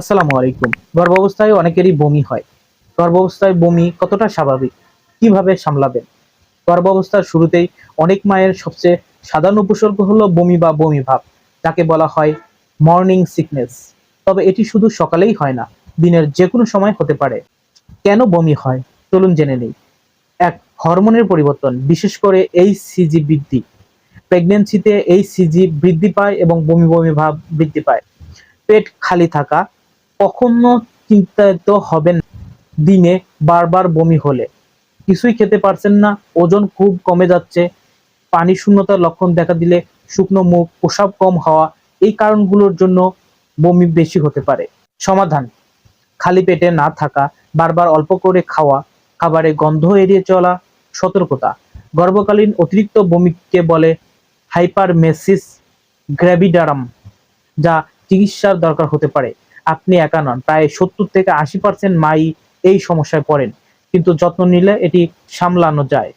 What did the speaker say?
আসসালামু আলাইকুম। গর্ভাবস্থায় অনেকেরই বমি হয়। গর্ভাবস্থায় বমি কতটা স্বাভাবিক? কীভাবে সামলাবেন? গর্ভাবস্থার শুরুতেই অনেক মায়ের সবচেয়ে সাধারণ উপসর্গ হলো বমি বা বমি ভাব, যাকে বলা হয় মর্নিং সিকনেস তবে এটি শুধু সকালেই হয় না, দিনের যে কোনো সময় হতে পারে। কেন বমি হয়? চলুন জেনে নেই। এক, হরমোনের পরিবর্তন, বিশেষ করে এই সিজি বৃদ্ধি। প্রেগনেন্সিতে এই সিজি বৃদ্ধি পায় এবং বমি বমি ভাব বৃদ্ধি পায়। পেট খালি থাকা কখনো চিন্তিত হবেন দিনে বারবার বমি হলে। কিছুই খেতে পারছেন না, ওজন খুব কমে যাচ্ছে। পানি শূন্যতার লক্ষণ দেখা দিলে শুকনো মুখ, প্রসাব কম হওয়া, এই কারণগুলোর জন্য বমি বেশি হতে পারে। সমাধান। খালি পেটে না থাকা, বারবার অল্প করে খাওয়া, খাবারে গন্ধ এড়িয়ে চলা, সতর্কতা। গর্ভকালীন অতিরিক্ত বমিকে বলে হাইপারমেসিস গ্র্যাভিডারাম, যা চিকিৎসার দরকার হতে পারে। আপনি একা নন। প্রায় সত্তর থেকে আশি পার্সেন্ট মাই এই সমস্যায় পড়েন। কিন্তু যত্ন নিলে এটি সামলানো যায়।